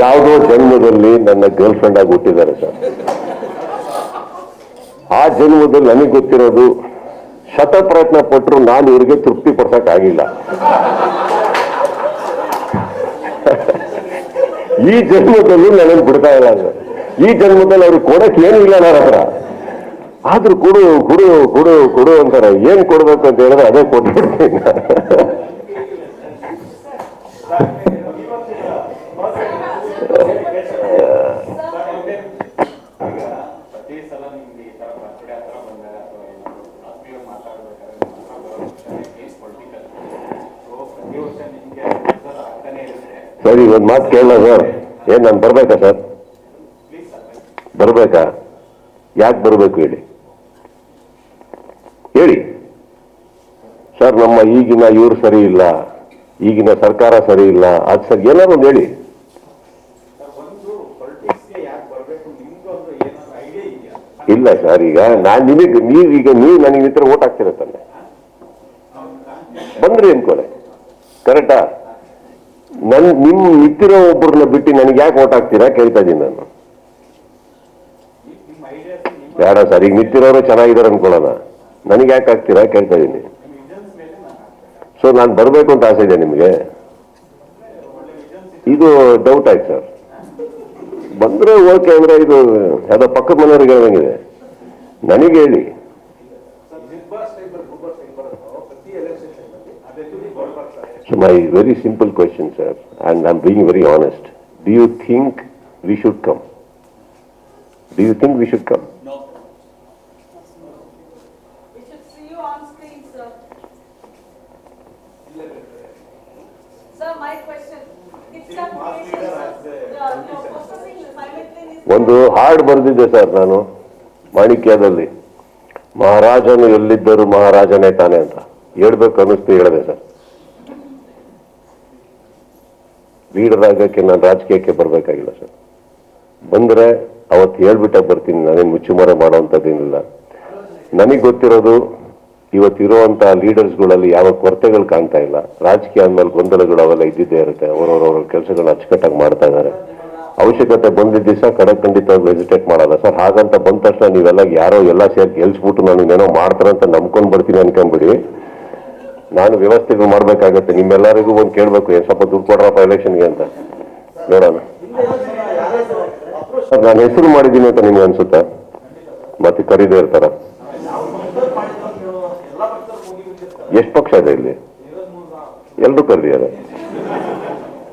ಯಾವುದೋ ಜನ್ಮದಲ್ಲಿ ನನ್ನ ಗರ್ಲ್ ಫ್ರೆಂಡ್ ಆಗಿ ಹುಟ್ಟಿದ್ದಾರೆ ಸರ್. ಆ ಜನ್ಮದಲ್ಲಿ ನನಗೆ ಗೊತ್ತಿರೋದು, ಶತ ಪ್ರಯತ್ನ ಪಟ್ಟರು ನಾನು ಇವ್ರಿಗೆ ತೃಪ್ತಿ ಪಡ್ಸಕ್ ಆಗಿಲ್ಲ. ಈ ಜನ್ಮದಲ್ಲಿ ನನಗೆ ಬಿಡ್ತಾ ಇಲ್ಲ ಸರ್. ಈ ಜನ್ಮದಲ್ಲಿ ಅವ್ರಿಗೆ ಕೊಡಕ್ ಏನೂ ಇಲ್ಲ ನನ್ನ ಹತ್ರ. ಆದ್ರೂ ಕೊಡು ಕೊಡು ಕೊಡು ಕೊಡು ಅಂತಾರೆ. ಏನ್ ಕೊಡ್ಬೇಕು ಅಂತ ಹೇಳಿದ್ರೆ ಅದೇ ಕೊಟ್ಬಿಡ್ತೀನಿ ಪ್ರತಿ ಸಲ ನಿಮ್ಗೆ ಈ ತರ ಬರ್ತ್ಡೇ ಹತ್ರ ಬಂದಾಗ ಅಥವಾ ಏನಾದ್ರು ಆತ್ಮೀಯ ಮಾತಾಡ್ಬೇಕಾದ್ರೆ ಕೇಸ್ ಪೊಲಿಟಿಕಲ್ ಸೊ ಪ್ರತಿ ವರ್ಷ ನಿಮ್ಗೆ ಸರ್ ಆಗ್ತಾನೆ ಇರುತ್ತೆ. ಸರಿ ಒಂದು ಮಾತು ಕೇಳ ಸರ್. ಏನ್ ನಾನು ಬರ್ಬೇಕಾ ಸರ್? ಸರ್ ಬರ್ಬೇಕಾ? ಯಾಕೆ ಬರ್ಬೇಕು ಹೇಳಿ? ಹೇಳಿ. ಸರ್ ನಮ್ಮ ಈಗಿನ ಇವ್ರು ಸರಿ ಇಲ್ಲ ಈಗಿನ ಸರ್ಕಾರ ಸರಿ ಇಲ್ಲ. ಅದ್ ಸರ್ ಏನಾದ್ರು ಒಂದು ಹೇಳಿ ಸರ್ ಒಂದು ಪೊಲಿಟಿಕ್ಸ್ಗೆ ಯಾಕೆ ಬರಬೇಕು ನಿಮ್ದು ಒಂದು ಏನಾದ್ರು ಐಡಿಯಾ ಇದೆಯಾ ಇಲ್ಲ ಸರ್, ಈಗ ನಾನ್ ನಿಮಗೆ ಈಗ ನೀವು ನನಗೆ ನಿತ್ರ ಓಟ್ ಹಾಕ್ತೀರ ತಾನೆ ಬಂದ್ರಿ ಅನ್ಕೊಳೆ. ಕರೆಕ್ಟಾ ನನ್ ನಿಮ್ ನಿಂತಿರೋ ಒಬ್ಬರನ್ನ ಬಿಟ್ಟು ನನಗೆ ಯಾಕೆ ಓಟ್ ಹಾಕ್ತೀರಾ? ಕೇಳ್ತಾ ಇದ್ದೀನಿ ನಾನು. ಬೇಡ ಸರ್, ಈಗ ನಿಂತಿರೋರು ಚೆನ್ನಾಗಿದ್ದಾರೆ ಅನ್ಕೊಳ್ಳೋಣ. ನನಗೆ ಯಾಕೆ ಹಾಕ್ತೀರಾ? ಕೇಳ್ತಾ ಇದ್ದೀನಿ. ಸೊ ನಾನು ಬರಬೇಕು ಅಂತ ಆಸೆ ಇದೆ ನಿಮಗೆ. ಇದು ಡೌಟ್ ಆಯ್ತು ಸರ್. ಬಂದ್ರೆ ಓಕೆ ಅಂದ್ರೆ ಇದು ಯಾವುದೋ ಪಕ್ಕದ ಮನೆಯವ್ರಿಗೆ ಹೇಳ್ದಂಗಿದೆ. ನನಗೆ ಹೇಳಿ. My very simple question sir and I am being very honest do you think we should come do you think we should Do ಒಂದು ಹಾಡು ಬರೆದಿದ್ದೆ ಸರ್ ನಾನು ಮಾಣಿಕ್ಯದಲ್ಲಿ. ಮಹಾರಾಜನು ಎಲ್ಲಿದ್ದರು ಮಹಾರಾಜನೇ ತಾನೆ ಅಂತ. ಹೇಳ್ಬೇಕು ಅನ್ನಿಸ್ತು ಹೇಳಿದೆ ಸರ್. ಲೀಡರ್ ಆಗಕ್ಕೆ ನಾನು ರಾಜಕೀಯಕ್ಕೆ ಬರಬೇಕಾಗಿಲ್ಲ ಸರ್. ಬಂದ್ರೆ ಅವತ್ತು ಹೇಳ್ಬಿಟ್ಟಾಗ ಬರ್ತೀನಿ ನಾನೇನು ಮುಚ್ಚುಮರೆ ಮಾಡೋವಂಥದ್ದೇನಿಲ್ಲ ನನಗೆ ಗೊತ್ತಿರೋದು ಇವತ್ತಿರುವಂತ ಲೀಡರ್ಸ್ಗಳಲ್ಲಿ ಯಾವ ಕೊರತೆಗಳು ಕಾಣ್ತಾ ಇಲ್ಲ. ರಾಜಕೀಯ ಅಂದ್ಮೇಲೆ ಗೊಂದಲಗಳು ಅವೆಲ್ಲ ಇದ್ದಿದ್ದೇ ಇರುತ್ತೆ. ಅವರವರವ್ರ ಕೆಲಸಗಳನ್ನ ಅಚ್ಚುಕಟ್ಟಾಗಿ ಮಾಡ್ತಾ ಇದ್ದಾರೆ. ಅವಶ್ಯಕತೆ ಬಂದಿದ್ದ ದಿವಸ ಕಡೆ ಖಂಡಿತವಾಗ್ಲೂ ಹೆಸಿಟೇಟ್ ಮಾಡಲ್ಲ. ಸರ್, ಹಾಗಂತ ಬಂದ ತಕ್ಷಣ ನೀವೆಲ್ಲ ಯಾರೋ ಎಲ್ಲ ಸೇರಿ ಗೆಲ್ಸ್ಬಿಟ್ಟು ನಾನು ಏನೋ ಮಾಡ್ತಾರೆ ಅಂತ ನಂಬ್ಕೊಂಡ್ ಬರ್ತೀನಿ ಅನ್ಕೊಂಬಿಡಿ ನಾನು ವ್ಯವಸ್ಥೆಗಳು ಮಾಡ್ಬೇಕಾಗತ್ತೆ. ನಿಮ್ಮೆಲ್ಲರಿಗೂ ಒಂದು ಕೇಳಬೇಕು. ಸ್ವಲ್ಪ ದುಡ್ಡು ಕೊಡ್ರಪ್ಪ ಎಲೆಕ್ಷನ್ಗೆ ಅಂತ. ನೋಡೋಣ ಸರ್, ನಾನು ಹೆಸರು ಮಾಡಿದ್ದೀನಿ ಅಂತ ನಿಮ್ಗೆ ಅನ್ಸುತ್ತೆ? ಮತ್ತೆ ಕರೀದೇ ಇರ್ತಾರ? ಎಷ್ಟು ಪಕ್ಷ ಇದೆ ಇಲ್ಲಿ? ಎಲ್ರು ಕರೆದಿದ್ದಾರೆ.